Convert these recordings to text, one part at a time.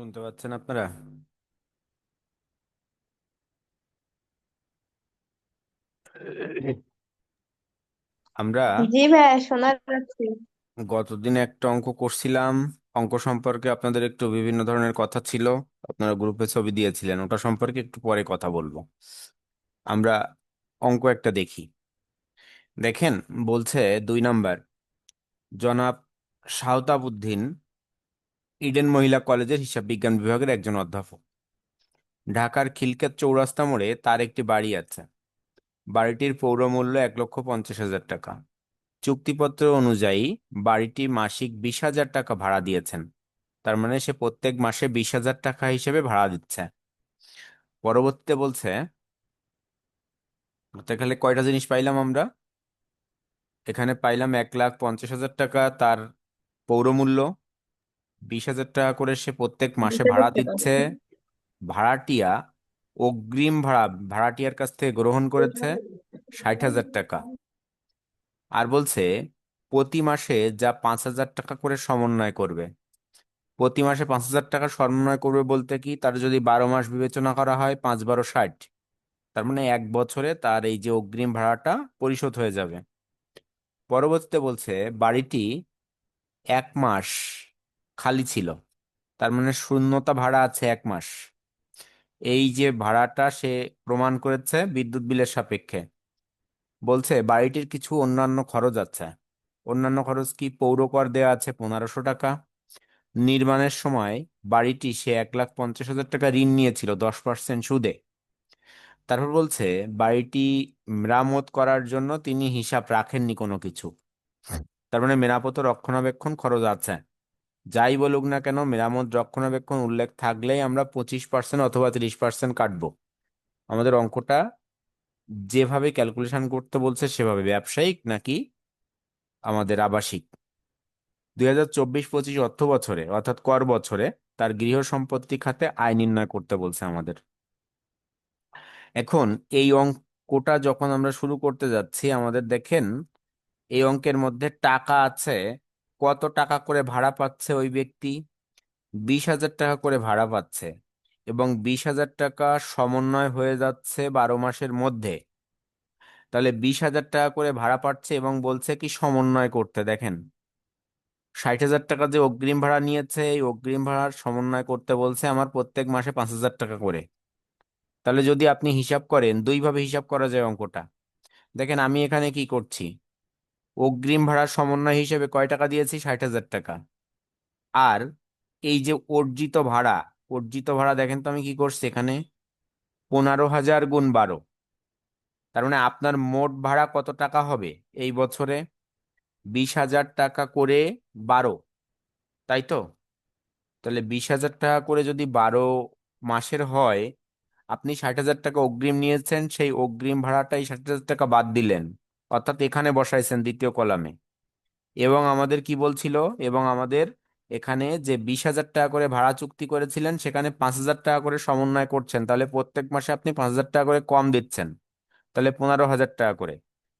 শুনতে পাচ্ছেন আপনারা আমরা জি ভাইয়া শোনা যাচ্ছে। গতদিন একটা অঙ্ক করছিলাম। অঙ্ক সম্পর্কে আপনাদের একটু বিভিন্ন ধরনের কথা ছিল। আপনারা গ্রুপে ছবি দিয়েছিলেন ওটা সম্পর্কে একটু পরে কথা বলব। আমরা অঙ্ক একটা দেখি। দেখেন বলছে দুই নাম্বার জনাব শাহতাবউদ্দিন ইডেন মহিলা কলেজের হিসাব বিজ্ঞান বিভাগের একজন অধ্যাপক। ঢাকার খিলক্ষেত চৌরাস্তা মোড়ে তার একটি বাড়ি আছে। বাড়িটির পৌর মূল্য এক লক্ষ পঞ্চাশ হাজার টাকা। চুক্তিপত্র অনুযায়ী বাড়িটি মাসিক বিশ হাজার টাকা ভাড়া দিয়েছেন। তার মানে সে প্রত্যেক মাসে বিশ হাজার টাকা হিসেবে ভাড়া দিচ্ছে। পরবর্তীতে বলছে এখানে কয়টা জিনিস পাইলাম আমরা? এখানে পাইলাম এক লাখ পঞ্চাশ হাজার টাকা তার পৌরমূল্য বিশ হাজার টাকা করে সে প্রত্যেক মাসে ভাড়া দিচ্ছে। ভাড়াটিয়া অগ্রিম ভাড়া ভাড়াটিয়ার কাছ থেকে গ্রহণ করেছে ষাট হাজার টাকা। আর বলছে প্রতি মাসে যা পাঁচ হাজার টাকা করে সমন্বয় করবে। প্রতি মাসে পাঁচ হাজার টাকা সমন্বয় করবে বলতে কি তার যদি বারো মাস বিবেচনা করা হয় পাঁচ বারো ষাট। তার মানে এক বছরে তার এই যে অগ্রিম ভাড়াটা পরিশোধ হয়ে যাবে। পরবর্তীতে বলছে বাড়িটি এক মাস খালি ছিল। তার মানে শূন্যতা ভাড়া আছে এক মাস। এই যে ভাড়াটা সে প্রমাণ করেছে বিদ্যুৎ বিলের সাপেক্ষে। বলছে, বাড়িটির কিছু অন্যান্য খরচ আছে। অন্যান্য খরচ কি পৌর কর দেওয়া আছে পনেরোশো টাকা? নির্মাণের সময় বাড়িটি সে এক লাখ পঞ্চাশ হাজার টাকা ঋণ নিয়েছিল দশ পার্সেন্ট সুদে। তারপর বলছে, বাড়িটি মেরামত করার জন্য তিনি হিসাব রাখেননি কোনো কিছু। তার মানে মেরামত রক্ষণাবেক্ষণ খরচ আছে। যাই বলুক না কেন, মেরামত, রক্ষণাবেক্ষণ, উল্লেখ থাকলেই আমরা পঁচিশ পার্সেন্ট অথবা তিরিশ পার্সেন্ট কাটবো। আমাদের অঙ্কটা যেভাবে ক্যালকুলেশন করতে বলছে সেভাবে, ব্যবসায়িক নাকি আমাদের আবাসিক? দুই হাজার চব্বিশ পঁচিশ অর্থ বছরে অর্থাৎ কর বছরে, তার গৃহ সম্পত্তি খাতে আয় নির্ণয় করতে বলছে আমাদের। এখন এই অঙ্কটা যখন আমরা শুরু করতে যাচ্ছি, আমাদের দেখেন, এই অঙ্কের মধ্যে টাকা আছে কত টাকা করে ভাড়া পাচ্ছে ওই ব্যক্তি? বিশ হাজার টাকা করে ভাড়া পাচ্ছে এবং বিশ হাজার টাকা সমন্বয় হয়ে যাচ্ছে বারো মাসের মধ্যে। তাহলে বিশ হাজার টাকা করে ভাড়া পাচ্ছে এবং বলছে কি সমন্বয় করতে, দেখেন। ষাট হাজার টাকা যে অগ্রিম ভাড়া নিয়েছে, এই অগ্রিম ভাড়ার সমন্বয় করতে বলছে আমার প্রত্যেক মাসে পাঁচ হাজার টাকা করে। তাহলে যদি আপনি হিসাব করেন, দুইভাবে হিসাব করা যায় অঙ্কটা। দেখেন আমি এখানে কি করছি? অগ্রিম ভাড়ার সমন্বয় হিসেবে কয় টাকা দিয়েছি? ষাট হাজার টাকা। আর এই যে অর্জিত ভাড়া অর্জিত ভাড়া দেখেন তো আমি কি করছি এখানে? পনেরো হাজার গুণ বারো। তার মানে আপনার মোট ভাড়া কত টাকা হবে এই বছরে? বিশ হাজার টাকা করে বারো, তাই তো? তাহলে বিশ হাজার টাকা করে যদি বারো মাসের হয়, আপনি ষাট হাজার টাকা অগ্রিম নিয়েছেন, সেই অগ্রিম ভাড়াটাই ষাট হাজার টাকা বাদ দিলেন। অর্থাৎ এখানে বসাইছেন দ্বিতীয় কলামে। এবং আমাদের কি বলছিল? এবং আমাদের এখানে যে বিশ হাজার টাকা করে ভাড়া চুক্তি করেছিলেন, সেখানে পাঁচ হাজার টাকা করে সমন্বয় করছেন। তাহলে প্রত্যেক মাসে আপনি পাঁচ হাজার টাকা করে কম দিচ্ছেন। তাহলে পনেরো হাজার টাকা করে।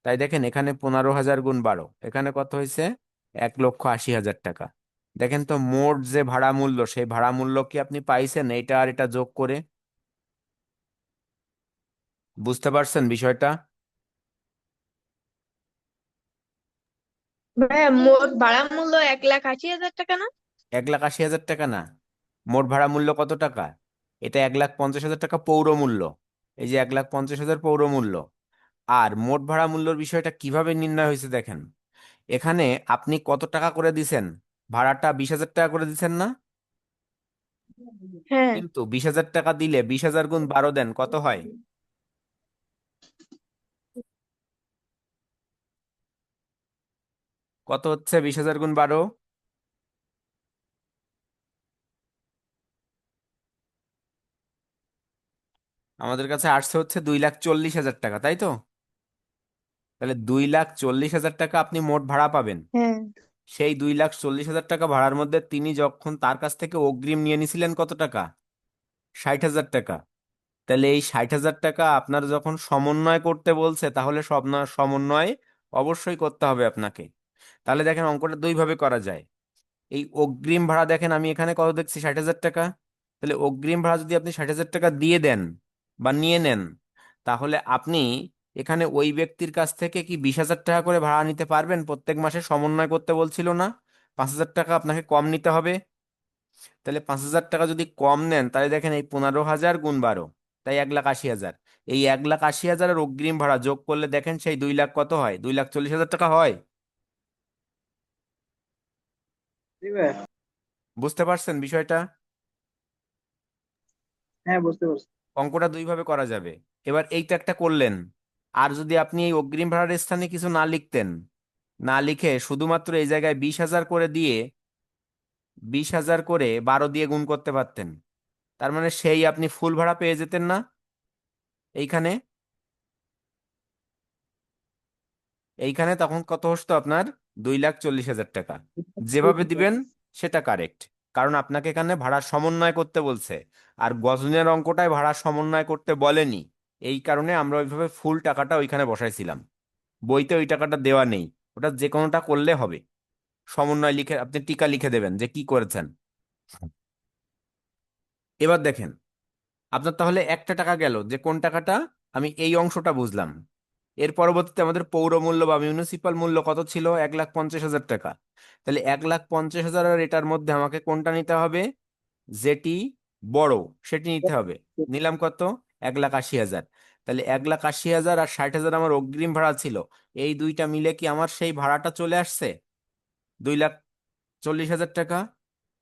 তাই দেখেন, এখানে পনেরো হাজার গুণ বারো। এখানে কত হয়েছে? এক লক্ষ আশি হাজার টাকা। দেখেন তো, মোট যে ভাড়া মূল্য, সেই ভাড়া মূল্য কি আপনি পাইছেন? এইটা আর এটা যোগ করে। বুঝতে পারছেন বিষয়টা? ভাইয়া মোট ভাড়া মূল্য এক লাখ আশি হাজার টাকা না? এক লাখ আশি হাজার টাকা না। মোট ভাড়া মূল্য কত টাকা? এটা এক লাখ পঞ্চাশ হাজার টাকা পৌর মূল্য। এই যে এক লাখ পঞ্চাশ হাজার পৌর মূল্য। আর মোট ভাড়া মূল্যর বিষয়টা কীভাবে নির্ণয় হয়েছে দেখেন? এখানে আপনি কত টাকা করে দিছেন? ভাড়াটা বিশ হাজার টাকা করে দিছেন না? হ্যাঁ। কিন্তু বিশ হাজার টাকা দিলে বিশ হাজার গুণ বারো দেন কত হয়? কত হচ্ছে? বিশ হাজার গুণ বারো। আমাদের কাছে আসছে হচ্ছে দুই লাখ চল্লিশ হাজার টাকা তাই তো? তাহলে দুই লাখ চল্লিশ হাজার টাকা আপনি মোট ভাড়া পাবেন। হ্যাঁ। সেই দুই লাখ চল্লিশ হাজার টাকা ভাড়ার মধ্যে তিনি যখন তার কাছ থেকে অগ্রিম নিয়ে নিছিলেন কত টাকা? ষাট হাজার টাকা। তাহলে এই ষাট হাজার টাকা আপনার যখন সমন্বয় করতে বলছে তাহলে সব না সমন্বয় অবশ্যই করতে হবে আপনাকে। তাহলে দেখেন অঙ্কটা দুইভাবে করা যায়। এই অগ্রিম ভাড়া দেখেন আমি এখানে কত দেখছি? ষাট হাজার টাকা। তাহলে অগ্রিম ভাড়া যদি আপনি ষাট হাজার টাকা দিয়ে দেন বা নিয়ে নেন, তাহলে আপনি এখানে ওই ব্যক্তির কাছ থেকে কি বিশ হাজার টাকা করে ভাড়া নিতে পারবেন? প্রত্যেক মাসে সমন্বয় করতে বলছিল না। পাঁচ হাজার টাকা আপনাকে কম নিতে হবে। তাহলে পাঁচ হাজার টাকা যদি কম নেন, তাহলে দেখেন এই পনেরো হাজার গুণ বারো, তাই এক লাখ আশি হাজার। এই এক লাখ আশি হাজারের অগ্রিম ভাড়া যোগ করলে দেখেন সেই দুই লাখ কত হয়? দুই লাখ চল্লিশ হাজার টাকা হয়। বুঝতে পারছেন বিষয়টা? হ্যাঁ বুঝতে পারছি। অঙ্কটা দুইভাবে করা যাবে। এবার এই তো একটা করলেন। আর যদি আপনি এই অগ্রিম ভাড়ার স্থানে কিছু না লিখতেন না লিখে শুধুমাত্র এই জায়গায় বিশ হাজার করে দিয়ে বিশ হাজার করে বারো দিয়ে গুণ করতে পারতেন। তার মানে সেই আপনি ফুল ভাড়া পেয়ে যেতেন না? এইখানে? এইখানে তখন কত হতো আপনার? দুই লাখ চল্লিশ হাজার টাকা। যেভাবে দিবেন সেটা কারেক্ট কারণ আপনাকে এখানে ভাড়া সমন্বয় করতে বলছে। আর গজনের অঙ্কটায় ভাড়া সমন্বয় করতে বলেনি। এই কারণে আমরা ওইভাবে ফুল টাকাটা ওইখানে বসাইছিলাম। বইতে ওই টাকাটা দেওয়া নেই। ওটা যে কোনোটা করলে হবে। সমন্বয় লিখে আপনি টিকা লিখে দেবেন যে কি করেছেন। এবার দেখেন আপনার তাহলে একটা টাকা গেল যে কোন টাকাটা? আমি এই অংশটা বুঝলাম। এর পরবর্তীতে আমাদের পৌর মূল্য বা মিউনিসিপাল মূল্য কত ছিল? এক লাখ পঞ্চাশ হাজার টাকা। তাহলে এক লাখ পঞ্চাশ হাজার আর এটার মধ্যে আমাকে কোনটা নিতে হবে? যেটি বড়, সেটি নিতে হবে। নিলাম কত? এক লাখ আশি হাজার। তাহলে এক লাখ আশি হাজার আর ষাট হাজার আমার অগ্রিম ভাড়া ছিল। এই দুইটা মিলে কি আমার সেই ভাড়াটা চলে আসছে? দুই লাখ চল্লিশ হাজার টাকা।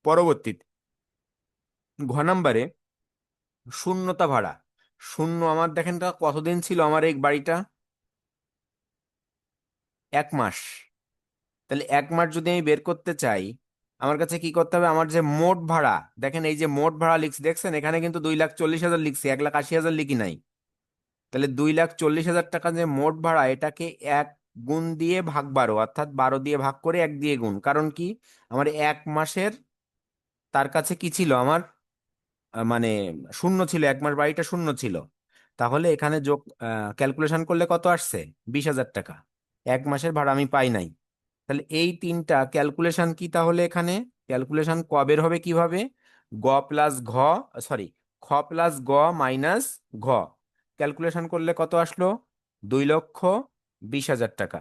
পরবর্তীতে ঘ নাম্বারে শূন্যতা ভাড়া। শূন্য আমার দেখেন কতদিন ছিল আমার এই বাড়িটা? এক মাস। তাহলে এক মাস যদি আমি বের করতে চাই, আমার কাছে কি করতে হবে? আমার যে মোট ভাড়া, দেখেন এই যে মোট ভাড়া লিখছি, দেখছেন? এখানে কিন্তু দুই লাখ চল্লিশ হাজার লিখছি, এক লাখ আশি হাজার লিখি নাই। তাহলে দুই লাখ চল্লিশ হাজার টাকা যে মোট ভাড়া, এটাকে এক গুণ দিয়ে ভাগ বারো, অর্থাৎ বারো দিয়ে ভাগ করে এক দিয়ে গুণ। কারণ কি? আমার এক মাসের তার কাছে কি ছিল? আমার মানে শূন্য ছিল, এক মাস বাড়িটা শূন্য ছিল। তাহলে এখানে যোগ ক্যালকুলেশন করলে কত আসছে? বিশ হাজার টাকা। এক মাসের ভাড়া আমি পাই নাই। তাহলে এই তিনটা ক্যালকুলেশন কি তাহলে এখানে? ক্যালকুলেশন কবের হবে কীভাবে? গ প্লাস ঘ সরি খ প্লাস গ মাইনাস ঘ। ক্যালকুলেশন করলে কত আসলো? দুই লক্ষ বিশ হাজার টাকা।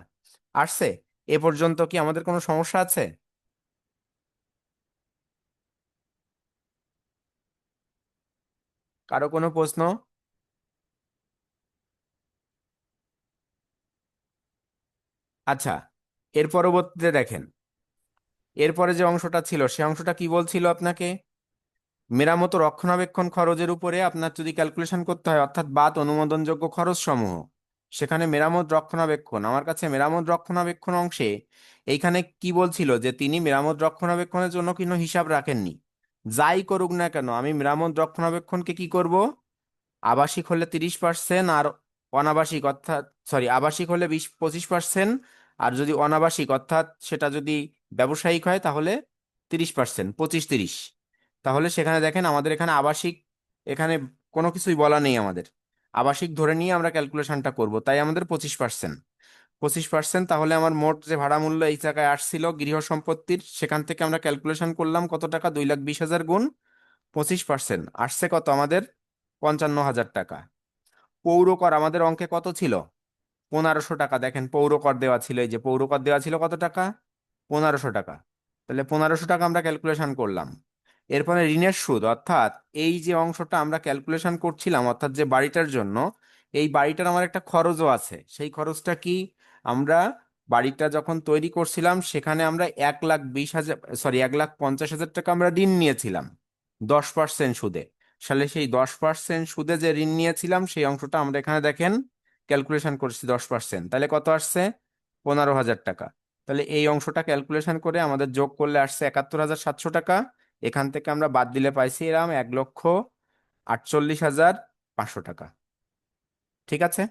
আসছে? এ পর্যন্ত কি আমাদের কোনো সমস্যা আছে? কারও কোনো প্রশ্ন? আচ্ছা এর পরবর্তীতে দেখেন। এরপরে যে অংশটা ছিল, সে অংশটা কি বলছিল আপনাকে? মেরামত রক্ষণাবেক্ষণ খরচের উপরে আপনার যদি ক্যালকুলেশন করতে হয়, অর্থাৎ বাদ অনুমোদনযোগ্য খরচ সমূহ সেখানে মেরামত রক্ষণাবেক্ষণ, আমার কাছে মেরামত রক্ষণাবেক্ষণ অংশে এইখানে কি বলছিল যে তিনি মেরামত রক্ষণাবেক্ষণের জন্য কোনো হিসাব রাখেননি। যাই করুক না কেন, আমি মেরামত রক্ষণাবেক্ষণকে কি করব? আবাসিক হলে তিরিশ পার্সেন্ট আর অনাবাসিক অর্থাৎ সরি আবাসিক হলে বিশ, পঁচিশ পার্সেন্ট আর যদি অনাবাসিক, অর্থাৎ সেটা যদি ব্যবসায়িক হয়, তাহলে তিরিশ পার্সেন্ট পঁচিশ তিরিশ তাহলে সেখানে দেখেন আমাদের এখানে আবাসিক, এখানে কোনো কিছুই বলা নেই আমাদের। আবাসিক ধরে নিয়ে আমরা ক্যালকুলেশনটা করব, তাই আমাদের পঁচিশ পার্সেন্ট পঁচিশ পার্সেন্ট তাহলে আমার মোট যে ভাড়া মূল্য এই জায়গায় আসছিল গৃহ সম্পত্তির, সেখান থেকে আমরা ক্যালকুলেশন করলাম কত টাকা? দুই লাখ বিশ হাজার গুণ পঁচিশ পার্সেন্ট আসছে কত? আমাদের পঞ্চান্ন হাজার টাকা। পৌর কর, আমাদের অঙ্কে কত ছিল? পনেরোশো টাকা। দেখেন, পৌর কর দেওয়া ছিল, এই যে পৌর কর দেওয়া ছিল কত টাকা? পনেরোশো টাকা। তাহলে পনেরোশো টাকা আমরা ক্যালকুলেশন করলাম। এরপরে ঋণের সুদ, অর্থাৎ এই যে অংশটা আমরা ক্যালকুলেশন করছিলাম, অর্থাৎ যে বাড়িটার জন্য, এই বাড়িটার আমার একটা খরচও আছে। সেই খরচটা কি? আমরা বাড়িটা যখন তৈরি করছিলাম, সেখানে আমরা এক লাখ বিশ হাজার সরি এক লাখ পঞ্চাশ হাজার টাকা আমরা ঋণ নিয়েছিলাম, দশ পার্সেন্ট সুদে। সালে সেই দশ পার্সেন্ট সুদে যে ঋণ নিয়েছিলাম, সেই অংশটা আমরা এখানে দেখেন ক্যালকুলেশন করছি দশ পার্সেন্ট তাহলে কত আসছে? পনেরো হাজার টাকা। তাহলে এই অংশটা ক্যালকুলেশন করে আমাদের যোগ করলে আসছে একাত্তর হাজার সাতশো টাকা। এখান থেকে আমরা বাদ দিলে পাইছি এরকম এক লক্ষ আটচল্লিশ হাজার পাঁচশো টাকা। ঠিক আছে?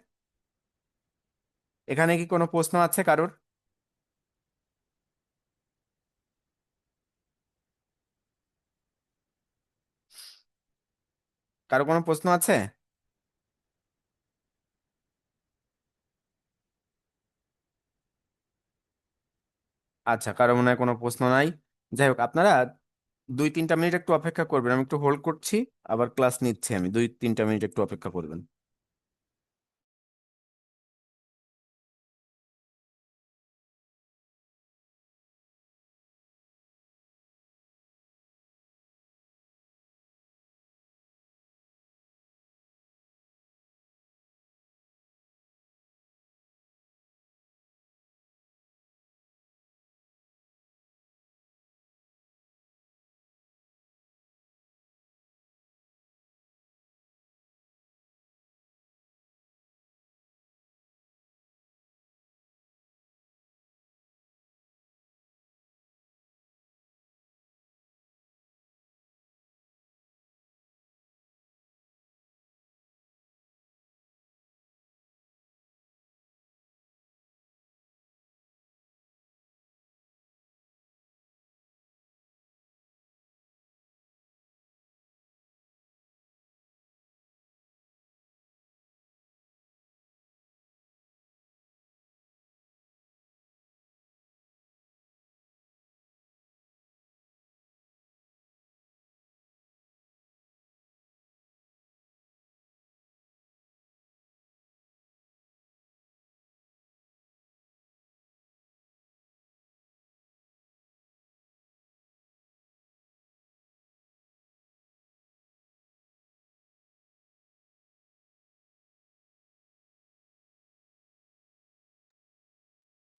এখানে কি কোনো প্রশ্ন আছে কারোর? কারও কোনো প্রশ্ন আছে? আচ্ছা কারও মনে হয় কোনো প্রশ্ন নাই। যাই হোক, আপনারা দুই তিনটা মিনিট একটু অপেক্ষা করবেন। আমি একটু হোল্ড করছি, আবার ক্লাস নিচ্ছি আমি। দুই তিনটা মিনিট একটু অপেক্ষা করবেন।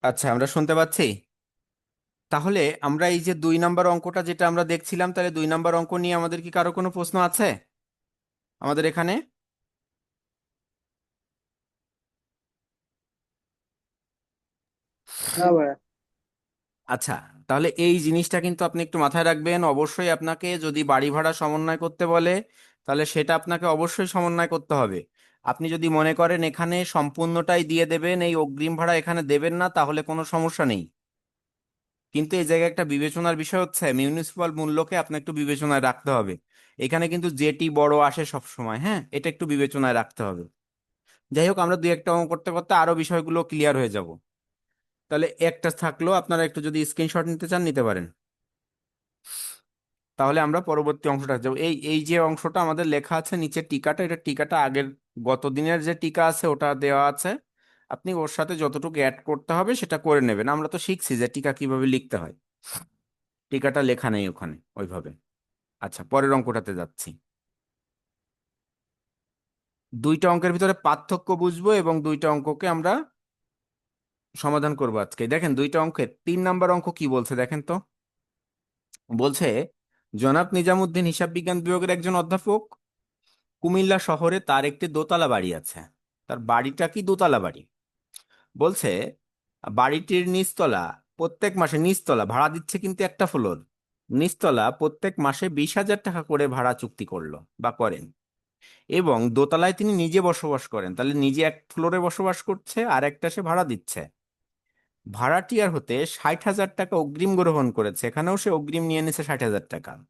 আচ্ছা আমরা শুনতে পাচ্ছি? তাহলে আমরা এই যে দুই নাম্বার অঙ্কটা যেটা আমরা দেখছিলাম তাহলে দুই নাম্বার অঙ্ক নিয়ে আমাদের কি কারও কোনো প্রশ্ন আছে? আমাদের এখানে? আচ্ছা তাহলে এই জিনিসটা কিন্তু আপনি একটু মাথায় রাখবেন। অবশ্যই আপনাকে যদি বাড়ি ভাড়া সমন্বয় করতে বলে তাহলে সেটা আপনাকে অবশ্যই সমন্বয় করতে হবে। আপনি যদি মনে করেন এখানে সম্পূর্ণটাই দিয়ে দেবেন, এই অগ্রিম ভাড়া এখানে দেবেন না, তাহলে কোনো সমস্যা নেই। কিন্তু এই জায়গায় একটা বিবেচনার বিষয় হচ্ছে মিউনিসিপাল মূল্যকে আপনার একটু বিবেচনায় রাখতে হবে। এখানে কিন্তু যেটি বড় আসে সব সময় হ্যাঁ? এটা একটু বিবেচনায় রাখতে হবে। যাই হোক, আমরা দুই একটা অঙ্ক করতে করতে আরও বিষয়গুলো ক্লিয়ার হয়ে যাব। তাহলে একটা থাকল, আপনারা একটু যদি স্ক্রিনশট নিতে চান, নিতে পারেন। তাহলে আমরা পরবর্তী অংশটা যাব। এই এই যে অংশটা আমাদের লেখা আছে নিচে টিকাটা, এটা টিকাটা আগের গত দিনের যে টিকা আছে ওটা দেওয়া আছে। আপনি ওর সাথে যতটুকু অ্যাড করতে হবে সেটা করে নেবেন। আমরা তো শিখছি যে টিকা কীভাবে লিখতে হয়। টিকাটা লেখা নেই ওখানে ওইভাবে। আচ্ছা পরের অঙ্কটাতে যাচ্ছি। দুইটা অঙ্কের ভিতরে পার্থক্য বুঝব এবং দুইটা অঙ্ককে আমরা সমাধান করব আজকে। দেখেন, দুইটা অঙ্কের তিন নাম্বার অঙ্ক কি বলছে দেখেন তো। বলছে, জনাব নিজামুদ্দিন হিসাব বিজ্ঞান বিভাগের একজন অধ্যাপক কুমিল্লা শহরে তার একটি দোতলা বাড়ি আছে। তার বাড়িটা কি দোতলা বাড়ি? বলছে, বাড়িটির নিচতলা প্রত্যেক মাসে নিচতলা ভাড়া দিচ্ছে কিন্তু একটা ফ্লোর। নিচতলা প্রত্যেক মাসে বিশ হাজার টাকা করে ভাড়া চুক্তি করল বা করেন। এবং দোতলায় তিনি নিজে বসবাস করেন। তাহলে নিজে এক ফ্লোরে বসবাস করছে আর একটা সে ভাড়া দিচ্ছে। ভাড়াটিয়ার হতে ষাট হাজার টাকা অগ্রিম গ্রহণ করেছে। এখানেও সে অগ্রিম নিয়ে নিছে ষাট হাজার টাকা।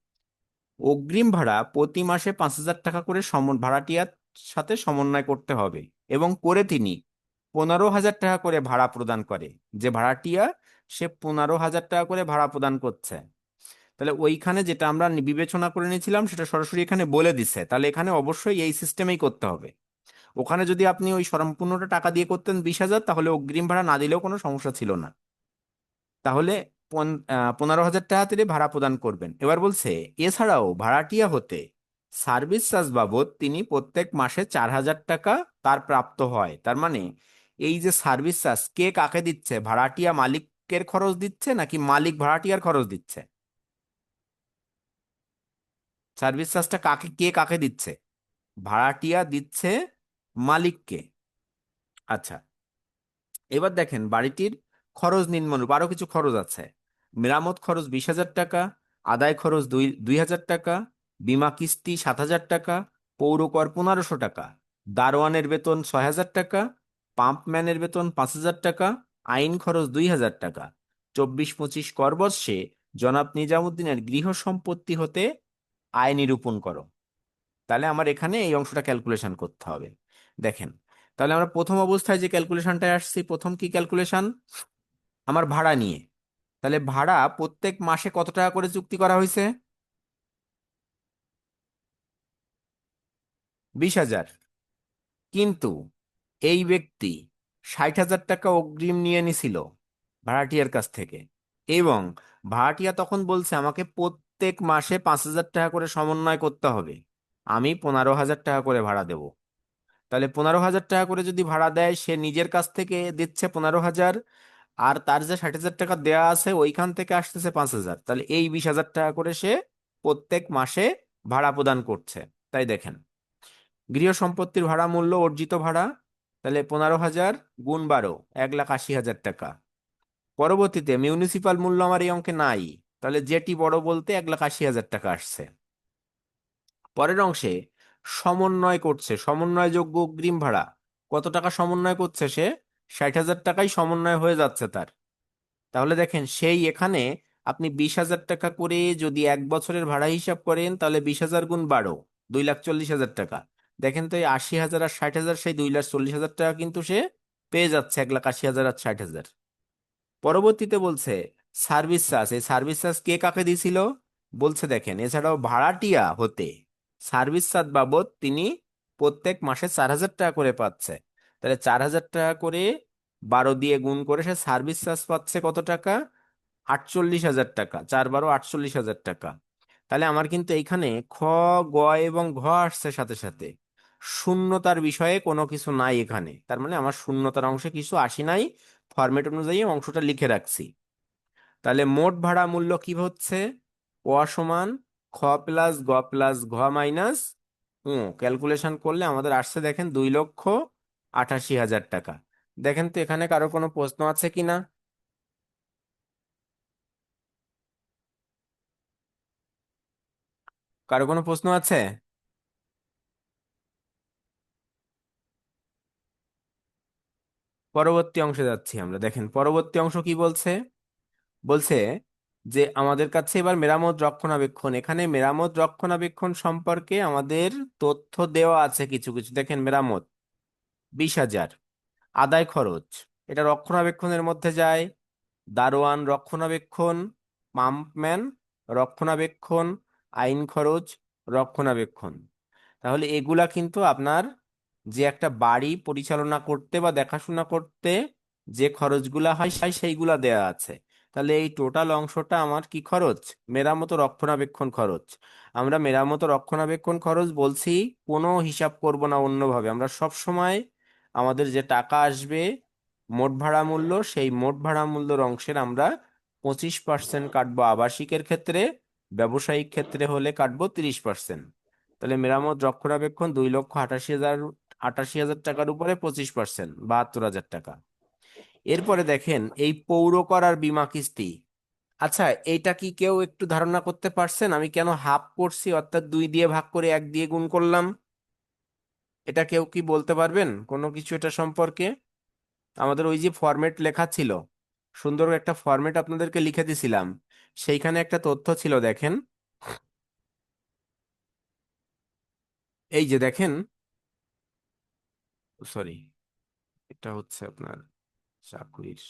অগ্রিম ভাড়া প্রতি মাসে পাঁচ হাজার টাকা করে সম ভাড়াটিয়ার সাথে সমন্বয় করতে হবে এবং করে তিনি পনেরো হাজার টাকা করে ভাড়া প্রদান করে। যে ভাড়াটিয়া, সে পনেরো হাজার টাকা করে ভাড়া প্রদান করছে। তাহলে ওইখানে যেটা আমরা বিবেচনা করে নিয়েছিলাম, সেটা সরাসরি এখানে বলে দিছে। তাহলে এখানে অবশ্যই এই সিস্টেমেই করতে হবে। ওখানে যদি আপনি ওই সম্পূর্ণটা টাকা দিয়ে করতেন বিশ হাজার, তাহলে অগ্রিম ভাড়া না দিলেও কোনো সমস্যা ছিল না। তাহলে পনেরো হাজার টাকা তিনি ভাড়া প্রদান করবেন। এবার বলছে, এছাড়াও ভাড়াটিয়া হতে সার্ভিস চার্জ বাবদ তিনি প্রত্যেক মাসে চার হাজার টাকা তার প্রাপ্ত হয়। তার মানে এই যে সার্ভিস চার্জ, কে কাকে দিচ্ছে? ভাড়াটিয়া মালিকের খরচ দিচ্ছে নাকি মালিক ভাড়াটিয়ার খরচ দিচ্ছে? সার্ভিস চার্জটা কাকে, কে কাকে দিচ্ছে? ভাড়াটিয়া দিচ্ছে মালিককে। আচ্ছা এবার দেখেন বাড়িটির খরচ নিম্নরূপ, আরও কিছু খরচ আছে। মেরামত খরচ বিশ হাজার টাকা, আদায় খরচ দুই দুই হাজার টাকা, বিমা কিস্তি সাত হাজার টাকা পৌরকর পনেরোশো টাকা, দারোয়ানের বেতন ছয় হাজার টাকা পাম্পম্যানের বেতন পাঁচ হাজার টাকা, আইন খরচ দুই হাজার টাকা। চব্বিশ পঁচিশ কর বর্ষে জনাব নিজামুদ্দিনের গৃহ সম্পত্তি হতে আয় নিরূপণ করো। তাহলে আমার এখানে এই অংশটা ক্যালকুলেশন করতে হবে। দেখেন, তাহলে আমরা প্রথম অবস্থায় যে ক্যালকুলেশনটায় আসছি, প্রথম কি ক্যালকুলেশন আমার ভাড়া নিয়ে। তাহলে ভাড়া প্রত্যেক মাসে কত টাকা করে চুক্তি করা হয়েছে? বিশ হাজার। কিন্তু এই ব্যক্তি ষাট হাজার টাকা অগ্রিম নিয়ে নিছিল ভাড়াটিয়ার কাছ থেকে এবং ভাড়াটিয়া তখন বলছে, আমাকে প্রত্যেক মাসে পাঁচ হাজার টাকা করে সমন্বয় করতে হবে। আমি পনেরো হাজার টাকা করে ভাড়া দেব। তাহলে পনেরো হাজার টাকা করে যদি ভাড়া দেয়, সে নিজের কাছ থেকে দিচ্ছে পনেরো হাজার। আর তার যে ষাট হাজার টাকা দেয়া আছে, ওইখান থেকে আসতেছে পাঁচ হাজার। তাহলে এই বিশ হাজার টাকা করে সে প্রত্যেক মাসে ভাড়া প্রদান করছে। তাই দেখেন, গৃহ সম্পত্তির ভাড়া মূল্য, অর্জিত ভাড়া, তাহলে পনেরো হাজার গুণ বারো, এক লাখ আশি হাজার টাকা। পরবর্তীতে মিউনিসিপাল মূল্য আমার এই অঙ্কে নাই, তাহলে যেটি বড় বলতে এক লাখ আশি হাজার টাকা আসছে। পরের অংশে সমন্বয় করছে, সমন্বয়যোগ্য অগ্রিম ভাড়া। কত টাকা সমন্বয় করছে সে? ষাট হাজার টাকাই সমন্বয় হয়ে যাচ্ছে তার। তাহলে দেখেন, সেই এখানে আপনি বিশ হাজার টাকা করে যদি এক বছরের ভাড়া হিসাব করেন, তাহলে বিশ হাজার গুণ বারো, দুই লাখ চল্লিশ হাজার টাকা। দেখেন তো এই আশি হাজার আর ষাট হাজার, সেই দুই লাখ চল্লিশ হাজার টাকা কিন্তু সে পেয়ে যাচ্ছে, এক লাখ আশি হাজার আর ষাট হাজার। পরবর্তীতে বলছে, সার্ভিস চার্জ এই সার্ভিস চার্জ কে কাকে দিছিল? বলছে দেখেন, এছাড়াও ভাড়াটিয়া হতে সার্ভিস চার্জ বাবদ তিনি প্রত্যেক মাসে চার হাজার টাকা করে পাচ্ছে। তাহলে চার হাজার টাকা করে বারো দিয়ে গুণ করে সে সার্ভিস চার্জ পাচ্ছে কত টাকা? আটচল্লিশ হাজার টাকা, চার বারো আটচল্লিশ হাজার টাকা। তাহলে আমার কিন্তু এইখানে খ, গ এবং ঘ আসছে সাথে সাথে। শূন্যতার বিষয়ে কোনো কিছু নাই এখানে। তার মানে আমার শূন্যতার অংশে কিছু আসি নাই। ফরম্যাট অনুযায়ী অংশটা লিখে রাখছি। তাহলে মোট ভাড়া মূল্য কি হচ্ছে? অ সমান খ প্লাস গ প্লাস ঘ মাইনাস ও ক্যালকুলেশন করলে আমাদের আসছে দেখেন দুই লক্ষ আটাশি হাজার টাকা। দেখেন তো, এখানে কারও কোনো প্রশ্ন আছে কি না? কারও কোনো প্রশ্ন আছে? পরবর্তী অংশে যাচ্ছি আমরা। দেখেন, পরবর্তী অংশ কি বলছে? বলছে যে, আমাদের কাছে এবার মেরামত রক্ষণাবেক্ষণ। এখানে মেরামত রক্ষণাবেক্ষণ সম্পর্কে আমাদের তথ্য দেওয়া আছে কিছু কিছু। দেখেন, মেরামত। বিশ হাজার। আদায় খরচ, এটা রক্ষণাবেক্ষণের মধ্যে যায়। দারোয়ান, রক্ষণাবেক্ষণ। পাম্পম্যান, রক্ষণাবেক্ষণ। আইন খরচ, রক্ষণাবেক্ষণ। তাহলে এগুলা কিন্তু আপনার যে একটা বাড়ি পরিচালনা করতে বা দেখাশোনা করতে যে খরচগুলা হয়, সেই সেইগুলা দেয়া আছে। তাহলে এই টোটাল অংশটা আমার কি খরচ? মেরামত রক্ষণাবেক্ষণ খরচ। আমরা মেরামত রক্ষণাবেক্ষণ খরচ বলছি, কোনো হিসাব করব না অন্যভাবে। আমরা সব সময় আমাদের যে টাকা আসবে, মোট ভাড়া মূল্য, সেই মোট ভাড়া মূল্যর অংশের আমরা পঁচিশ পার্সেন্ট কাটবো আবাসিকের ক্ষেত্রে, ব্যবসায়িক ক্ষেত্রে হলে কাটবো তিরিশ পার্সেন্ট তাহলে মেরামত, রক্ষণাবেক্ষণ দুই লক্ষ আটাশি হাজার আটাশি হাজার টাকার উপরে পঁচিশ পার্সেন্ট বাহাত্তর হাজার টাকা। এরপরে দেখেন, এই পৌর করার বীমা কিস্তি। আচ্ছা এইটা কি কেউ একটু ধারণা করতে পারছেন? আমি কেন হাফ করছি, অর্থাৎ দুই দিয়ে ভাগ করে এক দিয়ে গুণ করলাম? এটা কেউ কি বলতে পারবেন? কোনো কিছু এটা সম্পর্কে? আমাদের ওই যে ফরম্যাট লেখা ছিল, সুন্দর একটা ফরম্যাট আপনাদেরকে লিখে দিছিলাম, সেইখানে একটা তথ্য ছিল, দেখেন। এই যে দেখেন। সরি, এটা হচ্ছে আপনার চাকুরির,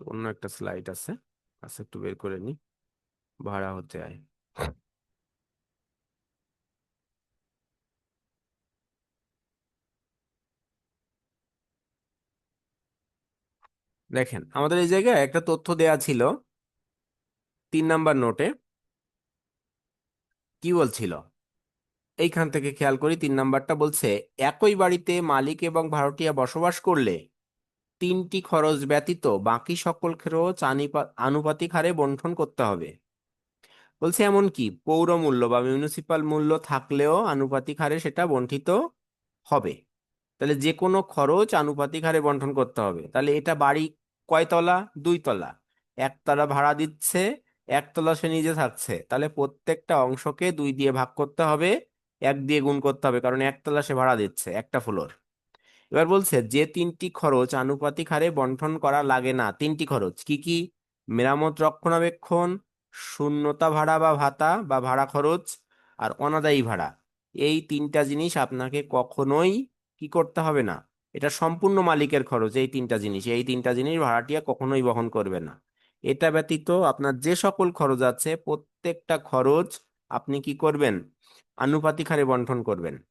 অন্য একটা স্লাইড আছে আচ্ছা একটু বের করে নি ভাড়া হতে আয় দেখেন, আমাদের এই জায়গায় একটা তথ্য দেয়া ছিল, তিন নাম্বার নোটে, কি বলছিল? এইখান থেকে খেয়াল করি, তিন নাম্বারটা বলছে, একই বাড়িতে মালিক এবং ভাড়াটিয়া বসবাস করলে তিনটি খরচ ব্যতীত বাকি সকল খরচ আনিপা- আনুপাতিক হারে বন্টন করতে হবে। বলছে এমন কি, পৌর মূল্য বা মিউনিসিপাল মূল্য থাকলেও আনুপাতিক হারে সেটা বন্টিত হবে। তাহলে যে কোনো খরচ আনুপাতিক হারে বন্টন করতে হবে। তাহলে এটা বাড়ি কয়তলা দুই তলা। একতলা ভাড়া দিচ্ছে, একতলা সে নিজে থাকছে। তাহলে প্রত্যেকটা অংশকে দুই দিয়ে ভাগ করতে হবে, এক দিয়ে গুণ করতে হবে, কারণ একতলা সে ভাড়া দিচ্ছে, একটা ফ্লোর। এবার বলছে, যে তিনটি খরচ আনুপাতিক হারে বন্টন করা লাগে না, তিনটি খরচ কি কি? মেরামত, রক্ষণাবেক্ষণ, শূন্যতা ভাড়া বা ভাতা বা ভাড়া খরচ, আর অনাদায়ী ভাড়া। এই তিনটা জিনিস আপনাকে কখনোই কি করতে হবে না? এটা সম্পূর্ণ মালিকের খরচ, এই তিনটা জিনিস। এই তিনটা জিনিস ভাড়াটিয়া কখনোই বহন করবে না। এটা ব্যতীত আপনার যে সকল খরচ আছে, প্রত্যেকটা খরচ আপনি কি করবেন? আনুপাতিক হারে বন্টন করবেন।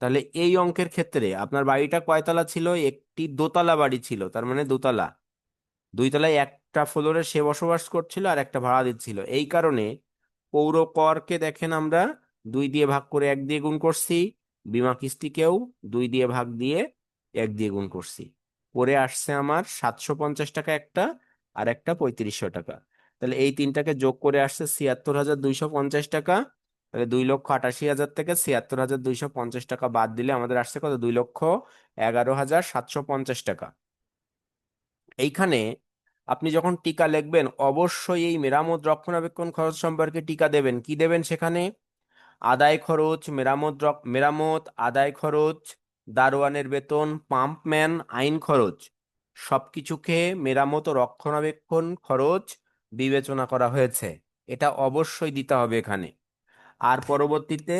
তাহলে এই অঙ্কের ক্ষেত্রে আপনার বাড়িটা কয়তলা ছিল? একটি দোতলা বাড়ি ছিল, তার মানে দোতলা। দুই তলায় একটা ফ্লোরে সে বসবাস করছিল আর একটা ভাড়া দিচ্ছিল। এই কারণে পৌর করকে দেখেন আমরা, দুই দিয়ে ভাগ করে এক দিয়ে গুণ করছি। বিমা কিস্তিকেও দুই দিয়ে ভাগ দিয়ে এক দিয়ে গুণ করছি। পরে আসছে আমার সাতশো পঞ্চাশ টাকা একটা আর একটা পঁয়ত্রিশশো টাকা। তাহলে এই তিনটাকে যোগ করে আসছে ছিয়াত্তর হাজার দুইশো পঞ্চাশ টাকা। তাহলে দুই লক্ষ আটাশি হাজার থেকে ছিয়াত্তর হাজার দুইশো পঞ্চাশ টাকা বাদ দিলে আমাদের আসছে কত? দুই লক্ষ এগারো হাজার সাতশো পঞ্চাশ টাকা। এইখানে আপনি যখন টিকা লিখবেন, অবশ্যই এই মেরামত রক্ষণাবেক্ষণ খরচ সম্পর্কে টিকা দেবেন। কি দেবেন সেখানে? আদায় খরচ, মেরামত মেরামত, আদায় খরচ, দারোয়ানের বেতন পাম্পম্যান আইন খরচ, সবকিছুকে মেরামত ও রক্ষণাবেক্ষণ খরচ বিবেচনা করা হয়েছে। এটা অবশ্যই দিতে হবে এখানে। আর পরবর্তীতে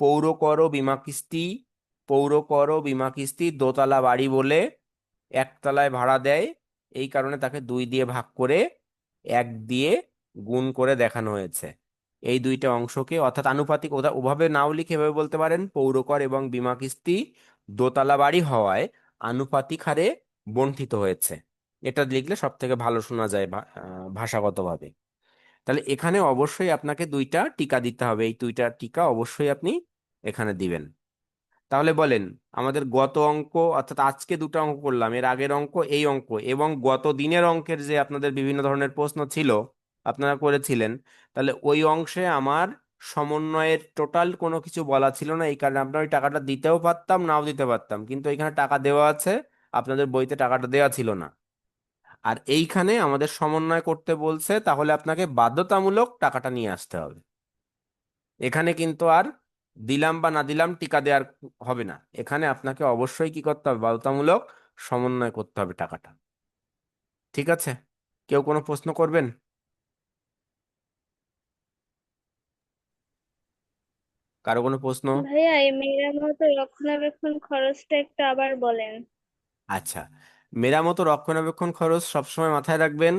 পৌর কর বিমা কিস্তি, পৌর কর বিমা কিস্তি দোতলা বাড়ি বলে একতলায় ভাড়া দেয়। এই কারণে তাকে দুই দিয়ে ভাগ করে এক দিয়ে গুণ করে দেখানো হয়েছে। এই দুইটা অংশকে। অর্থাৎ আনুপাতিক ওভাবে নাও লিখে এভাবে বলতে পারেন, পৌরকর এবং বিমা কিস্তি দোতলা বাড়ি হওয়ায় আনুপাতিক হারে বণ্টিত হয়েছে। এটা লিখলে সব থেকে ভালো শোনা যায় ভাষাগতভাবে। তাহলে এখানে অবশ্যই আপনাকে দুইটা টিকা দিতে হবে। এই দুইটা টিকা অবশ্যই আপনি এখানে দিবেন। তাহলে বলেন, আমাদের গত অঙ্ক, অর্থাৎ আজকে দুটো অঙ্ক করলাম। এর আগের অঙ্ক, এই অঙ্ক এবং গত দিনের অঙ্কের যে আপনাদের বিভিন্ন ধরনের প্রশ্ন ছিল আপনারা করেছিলেন। তাহলে ওই অংশে আমার সমন্বয়ের টোটাল কোনো কিছু বলা ছিল না, এই কারণে আপনার ওই টাকাটা দিতেও পারতাম, নাও দিতে পারতাম। কিন্তু এখানে টাকা দেওয়া আছে, আপনাদের বইতে টাকাটা দেওয়া ছিল না। আর এইখানে আমাদের সমন্বয় করতে বলছে, তাহলে আপনাকে বাধ্যতামূলক টাকাটা নিয়ে আসতে হবে। এখানে কিন্তু আর দিলাম বা না দিলাম টিকা দেওয়ার হবে না। এখানে আপনাকে অবশ্যই কি করতে হবে? বাধ্যতামূলক সমন্বয় করতে হবে টাকাটা। ঠিক আছে? কেউ কোনো প্রশ্ন করবেন? কারও কোনো প্রশ্ন? ভাইয়া এই মেরামত ও রক্ষণাবেক্ষণ খরচটা একটু আবার বলেন। আচ্ছা মেরামত ও রক্ষণাবেক্ষণ খরচ সবসময় মাথায় রাখবেন।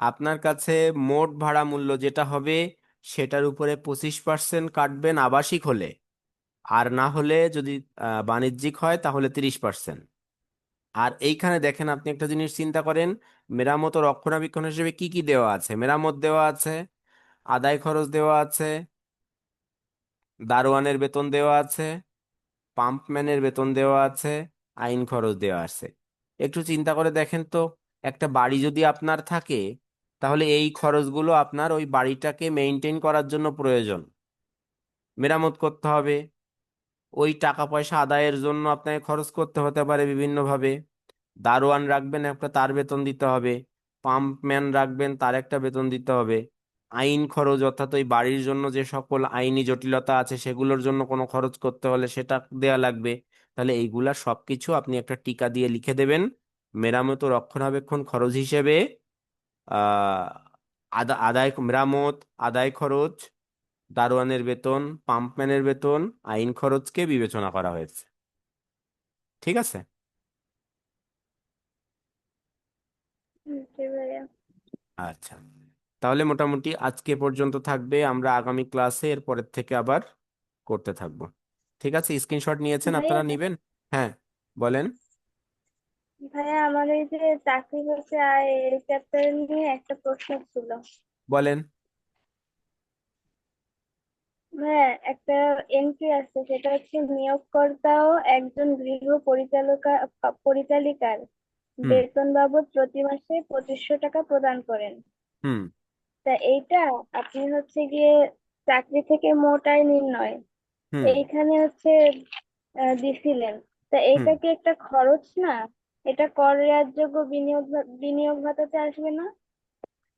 আপনার কাছে মোট ভাড়া মূল্য যেটা হবে সেটার উপরে পঁচিশ পার্সেন্ট কাটবেন আবাসিক হলে। আর না হলে যদি বাণিজ্যিক হয় তাহলে তিরিশ পার্সেন্ট। আর এইখানে দেখেন আপনি একটা জিনিস চিন্তা করেন মেরামত ও রক্ষণাবেক্ষণ হিসেবে কি কি দেওয়া আছে? মেরামত দেওয়া আছে আদায় খরচ দেওয়া আছে দারোয়ানের বেতন দেওয়া আছে, পাম্পম্যানের বেতন দেওয়া আছে, আইন খরচ দেওয়া আছে। একটু চিন্তা করে দেখেন তো, একটা বাড়ি যদি আপনার থাকে, তাহলে এই খরচগুলো আপনার ওই বাড়িটাকে মেনটেন করার জন্য প্রয়োজন। মেরামত করতে হবে। ওই টাকা পয়সা আদায়ের জন্য আপনাকে খরচ করতে হতে পারে বিভিন্নভাবে। দারোয়ান রাখবেন একটা, তার বেতন দিতে হবে। পাম্পম্যান রাখবেন, তার একটা বেতন দিতে হবে। আইন খরচ অর্থাৎ ওই বাড়ির জন্য যে সকল আইনি জটিলতা আছে সেগুলোর জন্য কোনো খরচ করতে হলে সেটা দেয়া লাগবে। তাহলে এইগুলা সবকিছু আপনি একটা টিকা দিয়ে লিখে দেবেন। মেরামত ও রক্ষণাবেক্ষণ খরচ হিসেবে আদা আদায় মেরামত আদায় খরচ দারোয়ানের বেতন পাম্পম্যানের বেতন আইন খরচকে বিবেচনা করা হয়েছে। ঠিক আছে? আচ্ছা। তাহলে মোটামুটি আজকে পর্যন্ত থাকবে আমরা আগামী ক্লাসে এর পরের থেকে আবার করতে থাকব। ঠিক আছে? স্ক্রিনশট নিয়েছেন আপনারা নিবেন? হ্যাঁ বলেন। ভাইয়া আমার এই যে চাকরি হচ্ছে আর এই চ্যাপ্টার নিয়ে একটা প্রশ্ন ছিল। বলেন। ভাইয়া একটা এন্ট্রি আছে সেটা হচ্ছে নিয়োগকর্তাও একজন গৃহ পরিচালকা পরিচালিকার। বেতন বাবদ প্রতি মাসে পঁচিশশো টাকা প্রদান করেন। হুম। তা এইটা আপনি হচ্ছে গিয়ে চাকরি থেকে মোট আয় নির্ণয়। হুম। এইখানে হচ্ছে আহ, দিছিলেন। তা হুম। এইটা কি একটা খরচ না? এটা কর রেয়াতযোগ্য বিনিয়োগ ভা- বিনিয়োগ ভাতাতে আসবে না?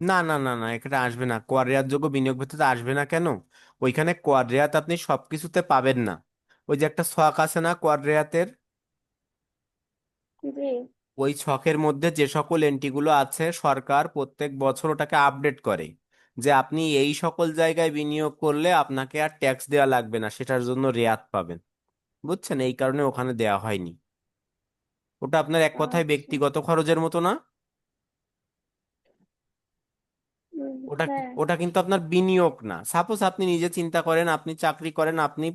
না না না না এটা আসবে না। কোয়ার রেয়াতযোগ্য বিনিয়োগ ভিত্তিতে আসবে না কেন? ওইখানে কোয়ার রেয়াত আপনি সবকিছুতে পাবেন না। ওই যে একটা ছক আছে না কোয়ার রেয়াতের জি। ওই ছকের মধ্যে যে সকল এন্ট্রিগুলো আছে সরকার প্রত্যেক বছর ওটাকে আপডেট করে যে আপনি এই সকল জায়গায় বিনিয়োগ করলে আপনাকে আর ট্যাক্স দেওয়া লাগবে না সেটার জন্য রেয়াত পাবেন। বুঝছেন? এই কারণে ওখানে দেওয়া হয়নি। ওটা আপনার এক কথায় আচ্ছা ব্যক্তিগত খরচের মতো না? ওটা হ্যাঁ। ওটা কিন্তু আপনার বিনিয়োগ না। সাপোজ আপনি নিজে চিন্তা করেন আপনি চাকরি করেন আপনি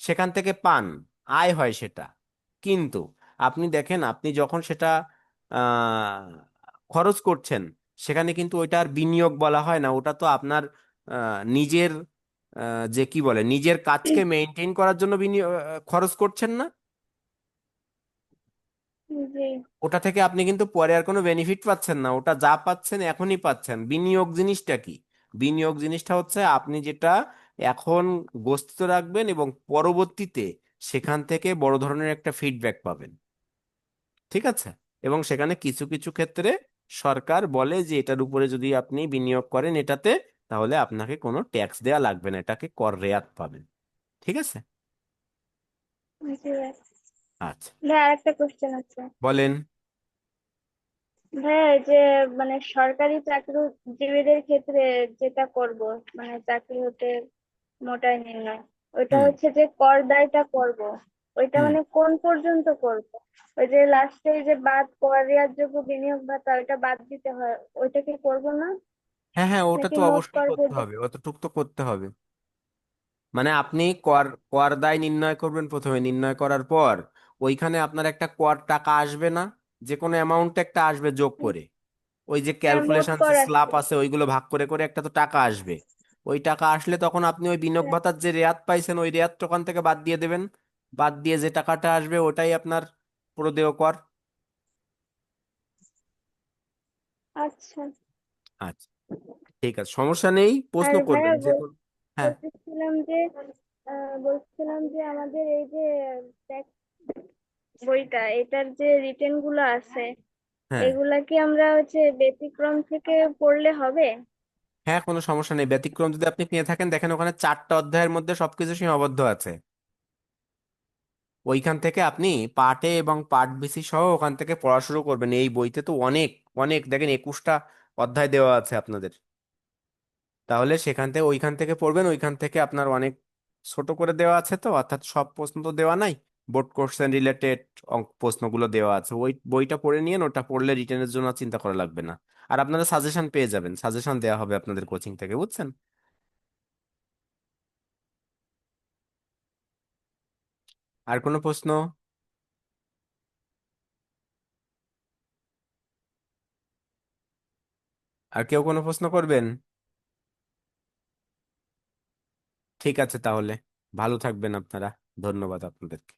সেখান থেকে পান আয় হয় সেটা। কিন্তু আপনি দেখেন আপনি যখন সেটা আহ, খরচ করছেন সেখানে কিন্তু ওইটা আর বিনিয়োগ বলা হয় না। ওটা তো আপনার আহ, নিজের আহ, যে কি বলে নিজের কাজকে মেনটেন করার জন্য বিনিয়োগ খরচ করছেন না? ওটা থেকে আপনি কিন্তু পরে আর কোনো বেনিফিট পাচ্ছেন না। ওটা যা পাচ্ছেন এখনই পাচ্ছেন। বিনিয়োগ জিনিসটা কি? বিনিয়োগ জিনিসটা হচ্ছে আপনি যেটা এখন গ্রস্ত রাখবেন এবং পরবর্তীতে সেখান থেকে বড় ধরনের একটা ফিডব্যাক পাবেন। ঠিক আছে? এবং সেখানে কিছু কিছু ক্ষেত্রে সরকার বলে যে এটার উপরে যদি আপনি বিনিয়োগ করেন এটাতে তাহলে আপনাকে কোনো ট্যাক্স দেওয়া লাগবে না এটাকে কর রেয়াত পাবেন। ঠিক আছে? আচ্ছা। ভাই আরেকটা কোশ্চেন আছে। বলেন। এই যে মানে সরকারি চাকরিজীবীদের ক্ষেত্রে যেটা করব মানে চাকরি হতে মোটাই নির্ণয় ওইটা হচ্ছে যে কর দায়টা করব। ওইটা মানে কোন পর্যন্ত করব? ওই যে লাস্টে যে বাদ কর রেয়াতযোগ্য বিনিয়োগ ভাতা ওইটা বাদ দিতে হয় ওইটা কি করব না? হ্যাঁ হ্যাঁ ওটা নাকি তো মোট অবশ্যই কর করতে পর্যন্ত হবে অতটুক তো করতে হবে। মানে আপনি কর কর দায় নির্ণয় করবেন প্রথমে নির্ণয় করার পর ওইখানে আপনার একটা কর টাকা আসবে না যে কোনো অ্যামাউন্ট একটা আসবে যোগ করে। ওই যে হ্যাঁ মোট ক্যালকুলেশন কর স্ল্যাব আসছে আছে ওইগুলো ভাগ করে করে একটা তো টাকা আসবে। ওই টাকা আসলে তখন আপনি ওই বিনিয়োগ হ্যাঁ, ভাতার যে রেয়াত পাইছেন ওই রেয়াত ওখান থেকে বাদ দিয়ে দেবেন। বাদ দিয়ে যে টাকাটা আসবে ওটাই আপনার প্রদেয় কর। আচ্ছা। আচ্ছা ঠিক আছে সমস্যা নেই প্রশ্ন আর ভাইয়া করবেন যে বল- কোনো হ্যাঁ। বলতেছিলাম যে আহ, বলছিলাম যে আমাদের এই যে ট্যাক্স বইটা এটার যে রিটেনগুলো আছে হ্যাঁ। এগুলা কি আমরা হচ্ছে ব্যতিক্রম থেকে পড়লে হবে? হ্যাঁ কোনো সমস্যা নেই ব্যতিক্রম যদি আপনি পেয়ে থাকেন দেখেন ওখানে চারটা অধ্যায়ের মধ্যে সবকিছু সীমাবদ্ধ আছে। ওইখান থেকে আপনি পার্ট এবং পার্ট বিসি সহ ওখান থেকে পড়া শুরু করবেন। এই বইতে তো অনেক অনেক, দেখেন একুশটা অধ্যায় দেওয়া আছে আপনাদের। তাহলে সেখান থেকে, ওইখান থেকে পড়বেন, ওইখান থেকে আপনার অনেক ছোট করে দেওয়া আছে তো, অর্থাৎ সব প্রশ্ন তো দেওয়া নাই, বোর্ড কোশ্চেন রিলেটেড প্রশ্নগুলো দেওয়া আছে। ওই বইটা পড়ে নিয়ে ওটা পড়লে রিটেনের জন্য চিন্তা করা লাগবে না। আর আপনারা সাজেশন পেয়ে যাবেন, সাজেশন দেওয়া হবে আপনাদের কোচিং থেকে, বুঝছেন? আর কোনো প্রশ্ন? আর কেউ কোনো প্রশ্ন করবেন? ঠিক আছে তাহলে, ভালো থাকবেন আপনারা, ধন্যবাদ আপনাদেরকে।